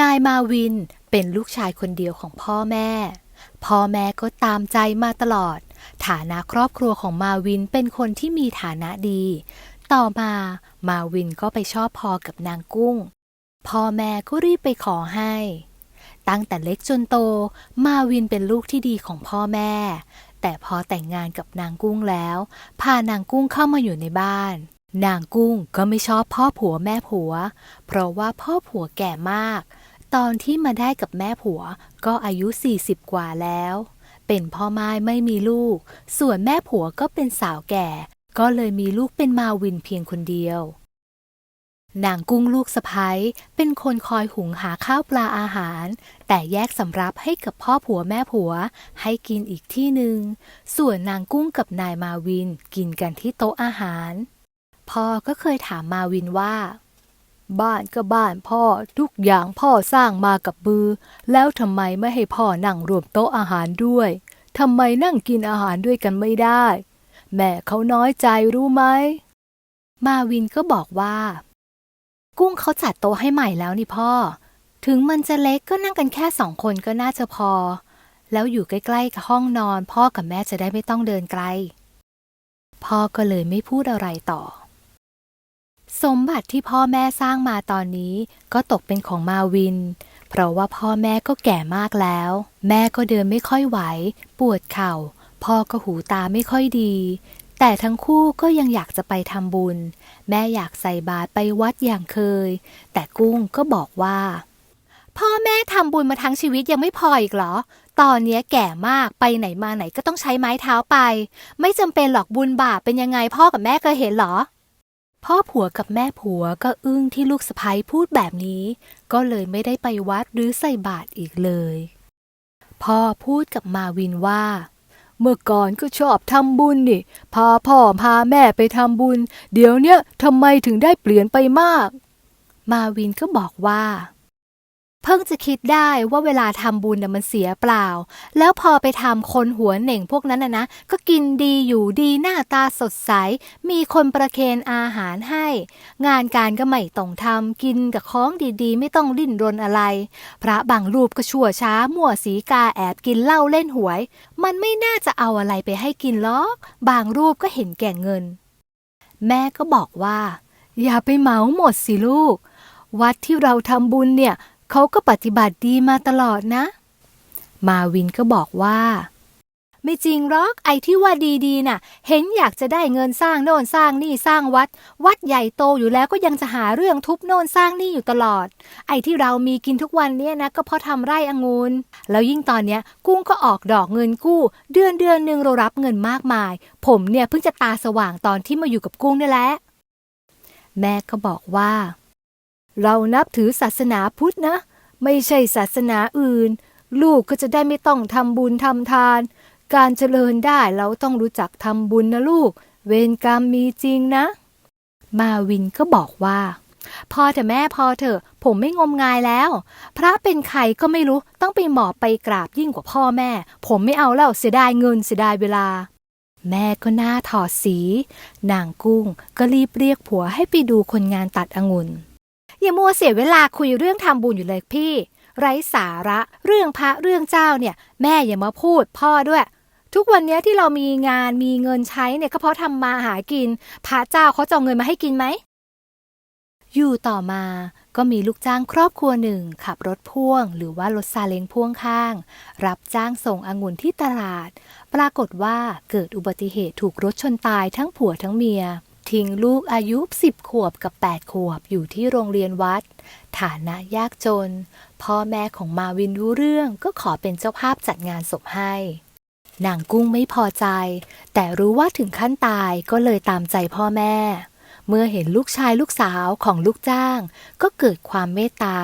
นายมาวินเป็นลูกชายคนเดียวของพ่อแม่ พ่อแม่ก็ตามใจมาตลอด ฐานะครอบครัวของมาวินเป็นคนที่มีฐานะดี ต่อมามาวินก็ไปชอบพอกับนางกุ้ง พ่อแม่ก็รีบไปขอให้ ตั้งแต่เล็กจนโต มาวินเป็นลูกที่ดีของพ่อแม่ แต่พอแต่งงานกับนางกุ้งแล้ว พานางกุ้งเข้ามาอยู่ในบ้าน นางกุ้งก็ไม่ชอบพ่อผัวแม่ผัว เพราะว่าพ่อผัวแก่มาก ตอนที่มาได้กับแม่ผัวก็อายุ 40 กว่าแล้ว เป็นพ่อไม้ไม่มีลูก ส่วนแม่ผัวก็เป็นสาวแก่ ก็เลยมีลูกเป็นมาวินเพียงคนเดียวนางกุ้งลูกสะพ้ยเป็นคนคอยหุงหาข้าวปลาอาหาร แต่แยกสำรับให้กับพ่อผัวแม่ผัว ให้กินอีกที่หนึ่ง ส่วนนางกุ้งกับนายมาวินกินกันที่โต๊ะอาหาร พ่อก็เคยถามมาวินว่า บ้านก็บ้านพ่อทุกอย่างพ่อสร้างมากับมือ แล้วทำไมไม่ให้พ่อนั่งรวมโต๊ะอาหารด้วยทำไมนั่งกินอาหารด้วยกันไม่ได้ แม่เขาน้อยใจรู้ไหม มาวินก็บอกว่า กุ้งเขาจัดโต๊ะให้ใหม่แล้วนี่พ่อ ถึงมันจะเล็กก็นั่งกันแค่สองคนก็น่าจะพอ แล้วอยู่ใกล้ๆกับห้องนอน พ่อกับแม่จะได้ไม่ต้องเดินไกล พ่อก็เลยไม่พูดอะไรต่อ สมบัติที่พ่อแม่สร้างมาตอนนี้ก็ตกเป็นของมาวิน เพราะว่าพ่อแม่ก็แก่มากแล้ว แม่ก็เดินไม่ค่อยไหว ปวดเข่า พ่อก็หูตาไม่ค่อยดี แต่ทั้งคู่ก็ยังอยากจะไปทำบุญ แม่อยากใส่บาตรไปวัดอย่างเคย แต่กุ้งก็บอกว่า พ่อแม่ทำบุญมาทั้งชีวิตยังไม่พออีกเหรอ ตอนนี้แก่มากไปไหนมาไหนก็ต้องใช้ไม้เท้าไป ไม่จำเป็นหรอกบุญบาปเป็นยังไงพ่อกับแม่เคยเห็นเหรอ พ่อผัวกับแม่ผัวก็อึ้งที่ลูกสะใภ้พูดแบบนี้ ก็เลยไม่ได้ไปวัดหรือใส่บาตรอีกเลย พ่อพูดกับมาวินว่า เมื่อก่อนก็ชอบทำบุญนี่ พาพ่อพาแม่ไปทำบุญ เดี๋ยวเนี้ยทำไมถึงได้เปลี่ยนไปมาก มาวินก็บอกว่า เพิ่งจะคิดได้ว่าเวลาทำบุญน่ะมันเสียเปล่า แล้วพอไปทำคนหัวเหน่งพวกนั้นนะนะ ก็กินดีอยู่ดีหน้าตาสดใส มีคนประเคนอาหารให้ งานการก็ไม่ต้องทำกินกับของดีๆ ไม่ต้องดิ้นรนอะไร พระบางรูปก็ชั่วช้ามั่วสีกาแอบกินเหล้าเล่นหวย มันไม่น่าจะเอาอะไรไปให้กินหรอก บางรูปก็เห็นแก่เงิน แม่ก็บอกว่า อย่าไปเหมาหมดสิลูกวัดที่เราทำบุญเนี่ย เขาก็ปฏิบัติดีมาตลอดนะ มาวินก็บอกว่า ไม่จริงหรอกไอ้ที่ว่าดีๆน่ะ เห็นอยากจะได้เงินสร้างโน่นสร้างนี่สร้างวัด วัดใหญ่โตอยู่แล้วก็ยังจะหาเรื่องทุบโน่นสร้างนี่อยู่ตลอด ไอ้ที่เรามีกินทุกวันเนี่ยนะ ก็เพราะทำไร่องุ่นแล้วยิ่งตอนเนี้ย กุ้งก็ออกดอกเงินกู้ เดือนเดือนหนึ่งเรารับเงินมากมาย ผมเนี่ยเพิ่งจะตาสว่างตอนที่มาอยู่กับกุ้งนี่แหละแม่ก็บอกว่า เรานับถือศาสนาพุทธนะ ไม่ใช่ศาสนาอื่น ลูกก็จะได้ไม่ต้องทำบุญทำทาน การเจริญได้เราต้องรู้จักทำบุญนะลูก เวรกรรมมีจริงนะ มาวินก็บอกว่า พอเถอะแม่พอเถอะ ผมไม่งมงายแล้ว พระเป็นใครก็ไม่รู้ต้องไปหมอบไปกราบยิ่งกว่าพ่อแม่ ผมไม่เอาแล้วเสียดายเงินเสียดายเวลาแม่ก็หน้าถอดสี นางกุ้งก็รีบเรียกผัวให้ไปดูคนงานตัดองุ่น อย่ามัวเสียเวลาคุยเรื่องทำบุญอยู่เลยพี่ ไร้สาระเรื่องพระเรื่องเจ้าเนี่ย แม่อย่ามาพูดพ่อด้วย ทุกวันนี้ที่เรามีงานมีเงินใช้เนี่ยก็เพราะทำมาหากิน พระเจ้าเขาจะเอาเงินมาให้กินไหมอยู่ต่อมาก็มีลูกจ้างครอบครัวหนึ่ง ขับรถพ่วง หรือว่ารถซาเล้งพ่วงข้าง รับจ้างส่งองุ่นที่ตลาด ปรากฏว่าเกิดอุบัติเหตุถูกรถชนตายทั้งผัวทั้งเมีย ทิ้งลูกอายุ 10 ขวบกับ 8 ขวบอยู่ที่โรงเรียนวัด ฐานะยากจน พ่อแม่ของมาวินรู้เรื่องก็ขอเป็นเจ้าภาพจัดงานศพให้ นางกุ้งไม่พอใจ แต่รู้ว่าถึงขั้นตายก็เลยตามใจพ่อแม่ เมื่อเห็นลูกชายลูกสาวของลูกจ้าง ก็เกิดความเมตตา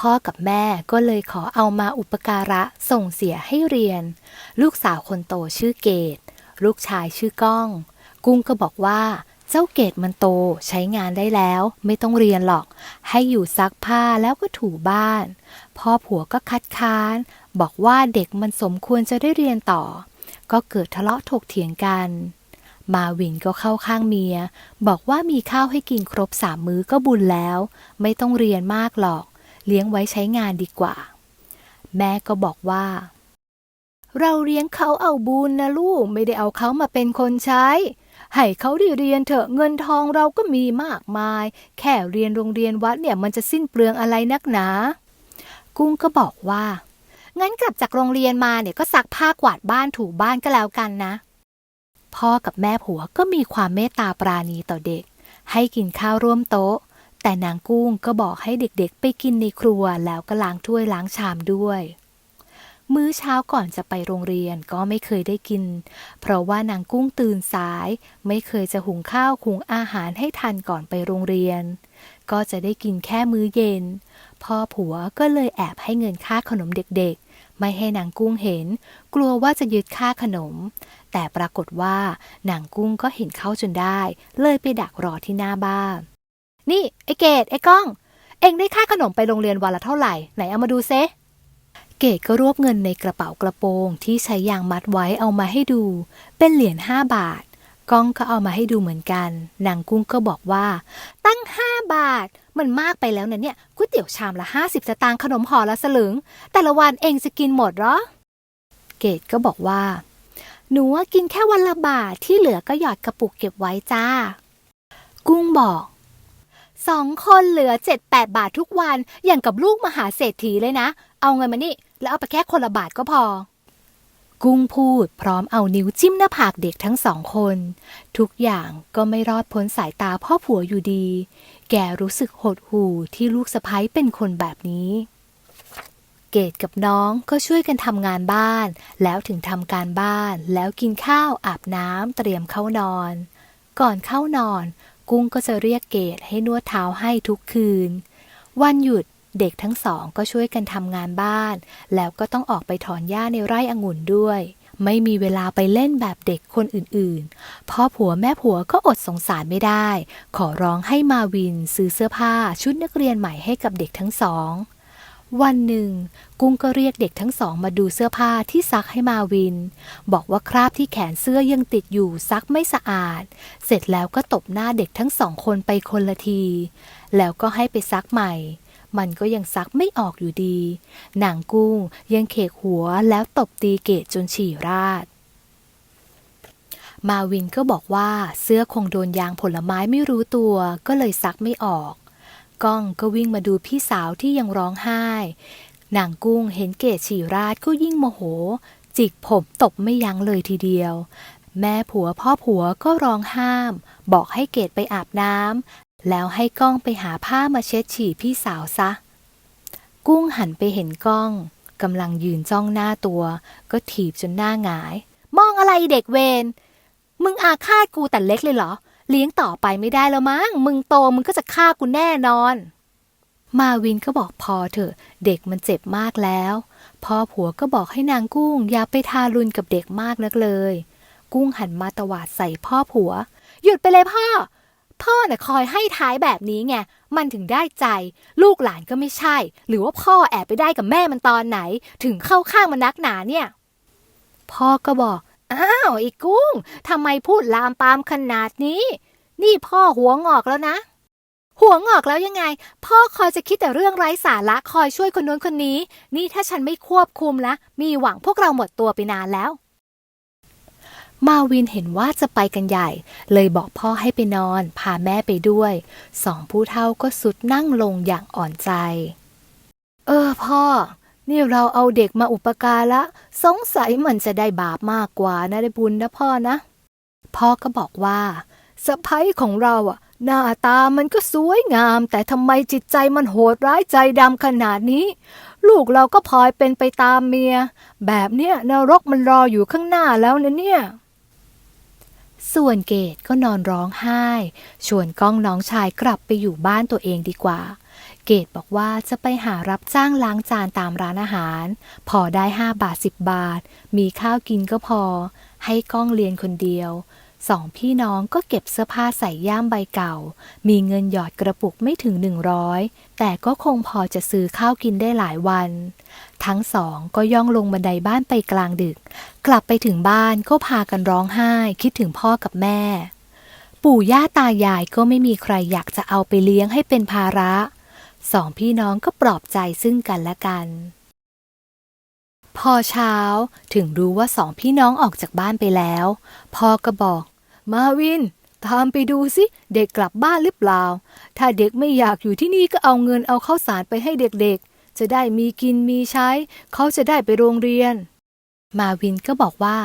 พ่อกับแม่ก็เลยขอเอามาอุปการะส่งเสียให้เรียน ลูกสาวคนโตชื่อเกดลูกชายชื่อก้อง กุ้งก็บอกว่า เจ้าเกดมันโตใช้งานได้แล้ว ไม่ต้องเรียนหรอก ให้อยู่ซักผ้าแล้วก็ถูบ้าน พ่อผัวก็คัดค้าน บอกว่าเด็กมันสมควรจะได้เรียนต่อ ก็เกิดทะเลาะถกเถียงกัน มาวินก็เข้าข้างเมีย บอกว่ามีข้าวให้กินครบสามมื้อก็บุญแล้ว ไม่ต้องเรียนมากหรอก เลี้ยงไว้ใช้งานดีกว่า แม่ก็บอกว่า เราเลี้ยงเขาเอาบุญนะลูกไม่ได้เอาเขามาเป็นคนใช้ ให้เขาได้เรียนเถอะเงินทองเราก็มีมากมาย แค่เรียนโรงเรียนวัดเนี่ยมันจะสิ้นเปลืองอะไรนักหนา กุ้งก็บอกว่า งั้นกลับจากโรงเรียนมาเนี่ยก็ซักผ้ากวาดบ้านถูบ้านก็แล้วกันนะ พ่อกับแม่ผัวก็มีความเมตตาปราณีต่อเด็ก ให้กินข้าวร่วมโต๊ะ แต่นางกุ้งก็บอกให้เด็กๆ ไปกินในครัวแล้วก็ล้างถ้วยล้างชามด้วย มื้อเช้าก่อนจะไปโรงเรียนก็ไม่เคยได้กิน เพราะว่านางกุ้งตื่นสาย ไม่เคยจะหุงข้าวหุงอาหารให้ทันก่อนไปโรงเรียน ก็จะได้กินแค่มื้อเย็น พ่อผัวก็เลยแอบให้เงินค่าขนมเด็กๆ ไม่ให้นางกุ้งเห็น กลัวว่าจะยึดค่าขนม แต่ปรากฏว่านางกุ้งก็เห็นเข้าจนได้ เลยไปดักรอที่หน้าบ้าน นี่ไอ้เกดไอ้ก้อง เอ็งได้ค่าขนมไปโรงเรียนวันละเท่าไหร่ไหนเอามาดูเซ เกดก็รวบเงินในกระเป๋ากระโปรงที่ใช้ยางมัดไว้เอามาให้ดู เป็นเหรียญห้าบาท ก้องก็เอามาให้ดูเหมือนกัน นางกุ้งก็บอกว่า ตั้งห้าบาท มันมากไปแล้วนะเนี่ยก๋วยเตี๋ยวชามละห้าสิบสตางค์ขนมห่อละสลึง แต่ละวันเองจะกินหมดเหรอ เกดก็บอกว่า หนูกินแค่วันละบาทที่เหลือก็หยอดกระปุกเก็บไว้จ้า กุ้งบอก สองคนเหลือเจ็ดแปดบาททุกวัน อย่างกับลูกมหาเศรษฐีเลยนะ เอาเงินมานี่ แล้วเอาไปแค่คนละบาทก็พอ กุ้งพูดพร้อมเอานิ้วจิ้มหน้าผากเด็กทั้งสองคน ทุกอย่างก็ไม่รอดพ้นสายตาพ่อผัวอยู่ดี แกรู้สึกหดหู่ที่ลูกสะพ้ยเป็นคนแบบนี้ เกดกับน้องก็ช่วยกันทำงานบ้าน แล้วถึงทำการบ้าน แล้วกินข้าวอาบน้ำเตรียมเข้านอน ก่อนเข้านอน กุ้งก็จะเรียกเกดให้นวดเท้าให้ทุกคืน วันหยุดเด็กทั้งสองก็ช่วยกันทำงานบ้าน แล้วก็ต้องออกไปถอนหญ้าในไร่องุ่นด้วย ไม่มีเวลาไปเล่นแบบเด็กคนอื่นๆ พ่อผัวแม่ผัวก็อดสงสารไม่ได้ ขอร้องให้มาวินซื้อเสื้อผ้าชุดนักเรียนใหม่ให้กับเด็กทั้งสอง วันหนึ่ง กุ้งก็เรียกเด็กทั้งสองมาดูเสื้อผ้าที่ซักให้มาวิน บอกว่าคราบที่แขนเสื้อยังติดอยู่ซักไม่สะอาด เสร็จแล้วก็ตบหน้าเด็กทั้งสองคนไปคนละที แล้วก็ให้ไปซักใหม่ มันก็ยังซักไม่ออกอยู่ดีนางกุ้งยังเขกหัวแล้วตบตีเกตจนฉี่ราดมาวินก็บอกว่าเสื้อคงโดนยางผลไม้ไม่รู้ตัวก็เลยซักไม่ออก ก้องก็วิ่งมาดูพี่สาวที่ยังร้องไห้ นางกุ้งเห็นเกตฉี่ราดก็ยิ่งโมโห จิกผมตบไม่ยั้งเลยทีเดียว แม่ผัวพ่อผัวก็ร้องห้าม บอกให้เกตไปอาบน้ำแล้วให้ก้องไปหาผ้ามาเช็ดฉี่พี่สาวซะ กุ้งหันไปเห็นก้องกำลังยืนจ้องหน้าตัว ก็ถีบจนหน้าหงาย มองอะไรเด็กเวรมึงอาฆาตกูแต่เล็กเลยเหรอ เลี้ยงต่อไปไม่ได้แล้วมั้ง มึงโตมึงก็จะฆ่ากูแน่นอน มาวินก็บอกพอเถอะ เด็กมันเจ็บมากแล้วพ่อผัวก็บอกให้นางกุ้งอย่าไปทารุณกับเด็กมากนักเลย กุ้งหันมาตวาดใส่พ่อผัว หยุดไปเลยพ่อ พ่อน่ะคอยให้ท้ายแบบนี้ไง มันถึงได้ใจ ลูกหลานก็ไม่ใช่ หรือว่าพ่อแอบไปได้กับแม่มันตอนไหน ถึงเข้าข้างมันนักหนาเนี่ย พ่อก็บอก อ้าวไอ้กุ้งทำไมพูดลามปามขนาดนี้ นี่พ่อหัวงอกแล้วนะ หัวงอกแล้วยังไง พ่อคอยจะคิดแต่เรื่องไร้สาระคอยช่วยคนนู้นคนนี้ นี่ถ้าฉันไม่ควบคุมละมีหวังพวกเราหมดตัวไปนานแล้ว มาวินเห็นว่าจะไปกันใหญ่ เลยบอกพ่อให้ไปนอน พาแม่ไปด้วย สองผู้เฒ่าก็สุดนั่งลงอย่างอ่อนใจ เออพ่อ นี่เราเอาเด็กมาอุปการะสงสัยมันจะได้บาปมากกว่านะได้บุญนะพ่อนะ พ่อก็บอกว่าสะพ้ยของเราอะ หน้าตามันก็สวยงาม แต่ทำไมจิตใจมันโหดร้ายใจดำขนาดนี้ ลูกเราก็พลอยเป็นไปตามเมีย แบบเนี้ยนรกมันรออยู่ข้างหน้าแล้วนะเนี่ยส่วนเกดก็นอนร้องไห้ ชวนก้องน้องชายกลับไปอยู่บ้านตัวเองดีกว่า เกดบอกว่าจะไปหารับจ้างล้างจานตามร้านอาหาร พอได้ห้าบาทสิบบาท มีข้าวกินก็พอ ให้ก้องเรียนคนเดียว สองพี่น้องก็เก็บเสื้อผ้าใส่ย่ามใบเก่า มีเงินหยอดกระปุกไม่ถึงหนึ่งร้อยแต่ก็คงพอจะซื้อข้าวกินได้หลายวัน ทั้งสองก็ย่องลงบันไดบ้านไปกลางดึก กลับไปถึงบ้านก็พากันร้องไห้ คิดถึงพ่อกับแม่ ปู่ย่าตายายก็ไม่มีใครอยากจะเอาไปเลี้ยงให้เป็นภาระ สองพี่น้องก็ปลอบใจซึ่งกันและกัน พอเช้าถึงรู้ว่าสองพี่น้องออกจากบ้านไปแล้ว พ่อก็บอก มาวิน ตามไปดูสิ เด็กกลับบ้านหรือเปล่า ถ้าเด็กไม่อยากอยู่ที่นี่ก็เอาเงินเอาข้าวสารไปให้เด็กๆ จะได้มีกินมีใช้ เขาจะได้ไปโรงเรียน มาวินก็บอกว่า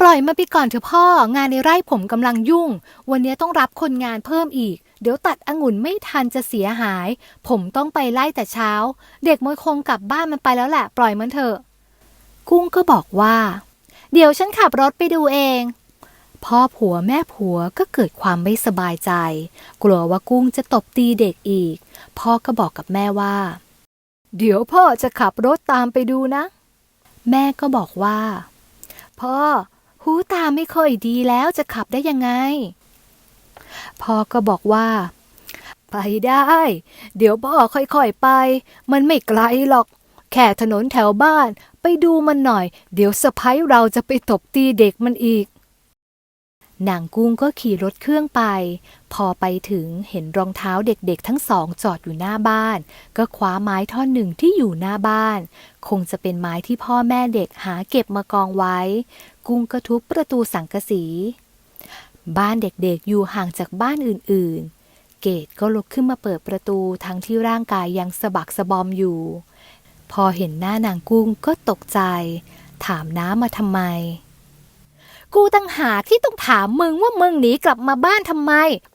ปล่อยมาไปก่อนเถอะพ่องานในไร่ผมกำลังยุ่ง วันนี้ต้องรับคนงานเพิ่มอีก เดี๋ยวตัดองุ่นไม่ทันจะเสียหาย ผมต้องไปไล่แต่เช้า เด็กมันคงกลับบ้านมันไปแล้วแหละ ปล่อยมันเถอะ กุ้งก็บอกว่า เดี๋ยวฉันขับรถไปดูเองพ่อผัวแม่ผัวก็เกิดความไม่สบายใจ กลัวว่ากุ้งจะตบตีเด็กอีก พ่อก็บอกกับแม่ว่า เดี๋ยวพ่อจะขับรถตามไปดูนะ แม่ก็บอกว่า พ่อ หูตาไม่ค่อยดีแล้วจะขับได้ยังไง พ่อก็บอกว่า ไปได้ เดี๋ยวพ่อค่อยๆไป มันไม่ไกลหรอก แค่ถนนแถวบ้าน ไปดูมันหน่อย เดี๋ยวสะพ้ายเราจะไปตบตีเด็กมันอีกนางกุ้งก็ขี่รถเครื่องไป พอไปถึงเห็นรองเท้าเด็กๆ ทั้งสองจอดอยู่หน้าบ้าน ก็คว้าไม้ท่อนหนึ่งที่อยู่หน้าบ้าน คงจะเป็นไม้ที่พ่อแม่เด็กหาเก็บมากองไว้ กุ้งก็ทุบประตูสังกะสี บ้านเด็กๆอยู่ห่างจากบ้านอื่นๆ เกดก็ลุกขึ้นมาเปิดประตูทั้งที่ร่างกายยังสะบักสะบอมอยู่ พอเห็นหน้านางกุ้งก็ตกใจ ถามน้ามาทำไม กูตั้งหากที่ต้องถามมึงว่ามึงหนีกลับมาบ้านทำไม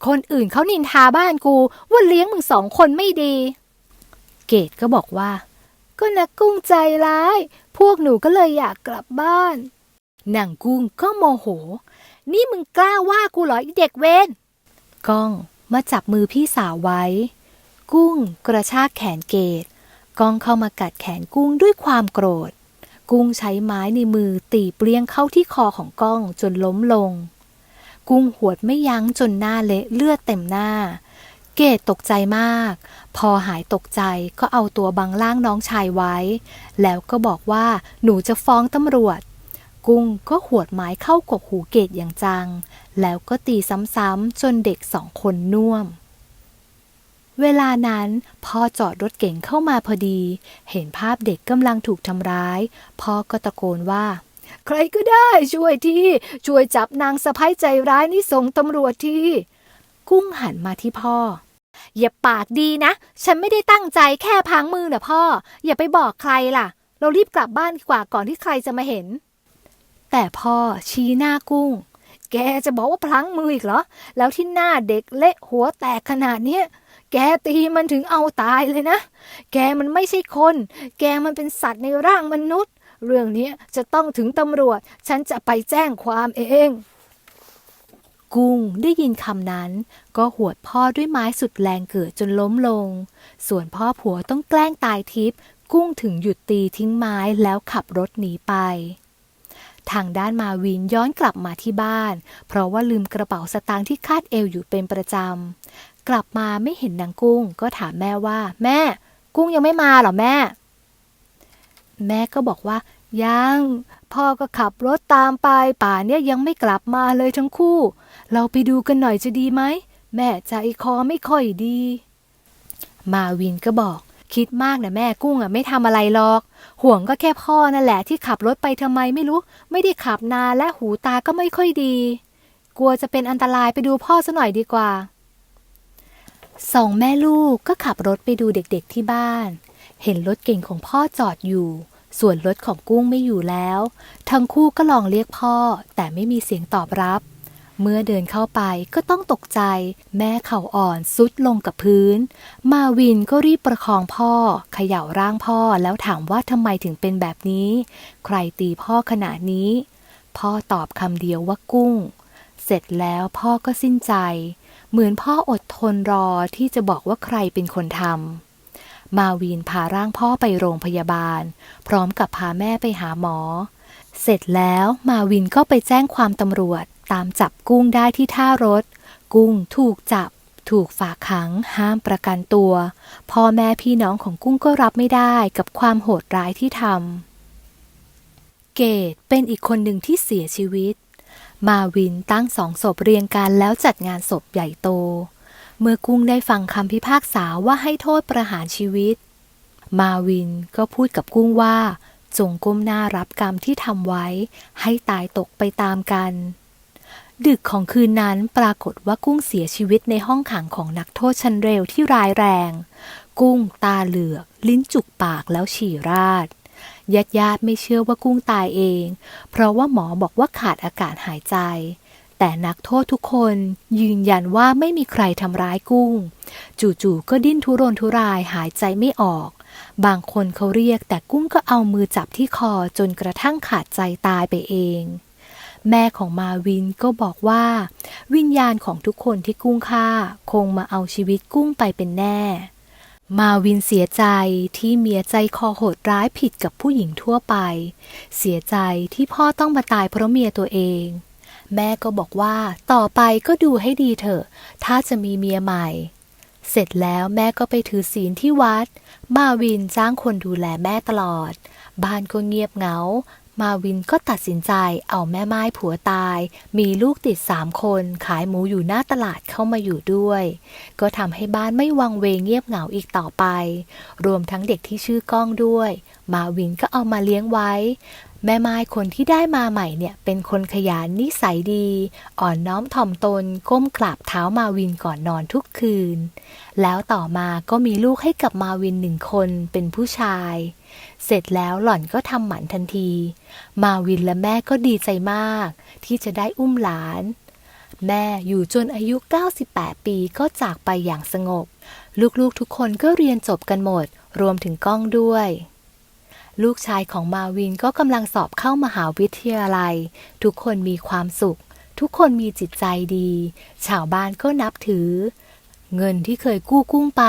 คนอื่นเขานินทาบ้านกู ว่าเลี้ยงมึงสองคนไม่ดี เกดก็บอกว่า ก็นักกุ้งใจร้าย พวกหนูก็เลยอยากกลับบ้านนางกุ้งก็โมโห นี่มึงกล้าว่ากูเหรอไอเด็กเวนก้องมาจับมือพี่สาวไว้ กุ้งกระชากแขนเกดก้องเข้ามากัดแขนกุ้งด้วยความโกรธ กุ้งใช้ไม้ในมือตีเปรี้ยงเข้าที่คอของก้องจนล้มลง กุ้งหวดไม่ยั้งจนหน้าเละเลือดเต็มหน้า เกดตกใจมาก พอหายตกใจก็เอาตัวบังล่างน้องชายไว้ แล้วก็บอกว่าหนูจะฟ้องตำรวจ กุ้งก็หวดไม้เข้ากกหูเกดอย่างจัง แล้วก็ตีซ้ำๆจนเด็กสองคนน่วม เวลานั้นพ่อจอดรถเก๋งเข้ามาพอดี เห็นภาพเด็กกำลังถูกทำร้าย พ่อก็ตะโกนว่า ใครก็ได้ช่วยทีช่วยจับนางสะพ้ายใจร้ายนี่ส่งตำรวจทีกุ้งหันมาที่พ่ออย่าปากดีนะ ฉันไม่ได้ตั้งใจแค่พังมือนะพ่อ อย่าไปบอกใครล่ะ เรารีบกลับบ้านดีกว่าก่อนที่ใครจะมาเห็น แต่พ่อชี้หน้ากุ้ง แกจะบอกว่าพลั้งมืออีกเหรอ แล้วที่หน้าเด็กเละหัวแตกขนาดนี้แกตีมันถึงเอาตายเลยนะ แกมันไม่ใช่คน แกมันเป็นสัตว์ในร่างมนุษย์ เรื่องนี้จะต้องถึงตำรวจ ฉันจะไปแจ้งความเอง กุ้งได้ยินคำนั้น ก็หวดพ่อด้วยไม้สุดแรงเกิดจนล้มลง ส่วนพ่อผัวต้องแกล้งตายทิพย์กุ้งถึงหยุดตีทิ้งไม้แล้วขับรถหนีไป ทางด้านมาวินย้อนกลับมาที่บ้าน เพราะว่าลืมกระเป๋าสตางค์ที่คาดเอวอยู่เป็นประจำ กลับมาไม่เห็นนางกุ้ง ก็ถามแม่ว่า แม่ กุ้งยังไม่มาหรอแม่ แม่ก็บอกว่า ยังพ่อก็ขับรถตามไปป่าเนี่ยยังไม่กลับมาเลยทั้งคู่ เราไปดูกันหน่อยจะดีไหม แม่ใจคอไม่ค่อยดี มาวินก็บอก คิดมากนะแม่กุ้งอะไม่ทำอะไรหรอก ห่วงก็แค่พ่อนั่นแหละที่ขับรถไปทำไมไม่รู้ ไม่ได้ขับนานและหูตาก็ไม่ค่อยดี กลัวจะเป็นอันตรายไปดูพ่อซะหน่อยดีกว่าสองแม่ลูกก็ขับรถไปดูเด็กๆที่บ้าน เห็นรถเก่งของพ่อจอดอยู่ ส่วนรถของกุ้งไม่อยู่แล้ว ทั้งคู่ก็ลองเรียกพ่อแต่ไม่มีเสียงตอบรับ เมื่อเดินเข้าไปก็ต้องตกใจ แม่เข่าอ่อนซุดลงกับพื้น มาวินก็รีบประคองพ่อเขย่าร่างพ่อแล้วถามว่าทำไมถึงเป็นแบบนี้ ใครตีพ่อขนาดนี้ พ่อตอบคำเดียวว่ากุ้ง เสร็จแล้วพ่อก็สิ้นใจ เหมือนพ่ออดทนรอที่จะบอกว่าใครเป็นคนทำมาวินพาร่างพ่อไปโรงพยาบาล พร้อมกับพาแม่ไปหาหมอ เสร็จแล้วมาวินก็ไปแจ้งความตำรวจ ตามจับกุ้งได้ที่ท่ารถ กุ้งถูกจับ ถูกฝากขัง ห้ามประกันตัว พ่อแม่พี่น้องของกุ้งก็รับไม่ได้กับความโหดร้ายที่ทำ เกดเป็นอีกคนหนึ่งที่เสียชีวิต มาวินตั้งสองศพเรียงกันแล้วจัดงานศพใหญ่โต เมื่อกุ้งได้ฟังคำพิพากษาว่าให้โทษประหารชีวิต มาวินก็พูดกับกุ้งว่าจงก้มหน้ารับกรรมที่ทำไว้ ให้ตายตกไปตามกัน ดึกของคืนนั้นปรากฏว่ากุ้งเสียชีวิตในห้องขังของนักโทษชั้นเร็วที่ร้ายแรง กุ้งตาเหลือก ลิ้นจุกปากแล้วฉี่ราดญาติญาติๆไม่เชื่อว่ากุ้งตายเอง เพราะว่าหมอบอกว่าขาดอากาศหายใจ แต่นักโทษทุกคนยืนยันว่าไม่มีใครทำร้ายกุ้ง จู่ๆก็ดิ้นทุรนทุรายหายใจไม่ออก บางคนเขาเรียกแต่กุ้งก็เอามือจับที่คอจนกระทั่งขาดใจตายไปเอง แม่ของมาวินก็บอกว่า วิญญาณของทุกคนที่กุ้งฆ่า คงมาเอาชีวิตกุ้งไปเป็นแน่ มาวินเสียใจที่เมียใจคอโหดร้ายผิดกับผู้หญิงทั่วไป เสียใจที่พ่อต้องมาตายเพราะเมียตัวเอง แม่ก็บอกว่าต่อไปก็ดูให้ดีเถอะ ถ้าจะมีเมียใหม่ เสร็จแล้วแม่ก็ไปถือศีลที่วัด มาวินจ้างคนดูแลแม่ตลอด บ้านก็เงียบเหงา มาวินก็ตัดสินใจเอาแม่ไม้ผัวตาย มีลูกติดสามคนขายหมูอยู่หน้าตลาดเข้ามาอยู่ด้วย ก็ทำให้บ้านไม่วังเวงเงียบเหงาอีกต่อไป รวมทั้งเด็กที่ชื่อก้องด้วย มาวินก็เอามาเลี้ยงไว้ แม่ไม้คนที่ได้มาใหม่เนี่ยเป็นคนขยันนิสัยดี อ่อนน้อมถ่อมตนก้มกราบเท้ามาวินก่อนนอนทุกคืน แล้วต่อมาก็มีลูกให้กับมาวินหนึ่งคนเป็นผู้ชาย เสร็จแล้วหล่อนก็ทำหมันทันที มาวินและแม่ก็ดีใจมาก ที่จะได้อุ้มหลาน แม่อยู่จนอายุ 98 ปีก็จากไปอย่างสงบ ลูกๆทุกคนก็เรียนจบกันหมด รวมถึงก้องด้วย ลูกชายของมาวินก็กำลังสอบเข้ามหาวิทยาลัย ทุกคนมีความสุข ทุกคนมีจิตใจดี ชาวบ้านก็นับถือเงินที่เคยกู้กุ้งไป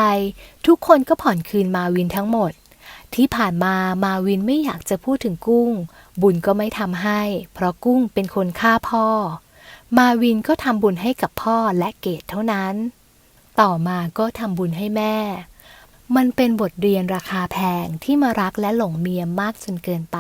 ทุกคนก็ผ่อนคืนมาวินทั้งหมด ที่ผ่านมามาวินไม่อยากจะพูดถึงกุ้ง บุญก็ไม่ทำให้ เพราะกุ้งเป็นคนฆ่าพ่อ มาวินก็ทำบุญให้กับพ่อและเกดเท่านั้น ต่อมาก็ทำบุญให้แม่ มันเป็นบทเรียนราคาแพงที่มารักและหลงเมียมากจนเกินไป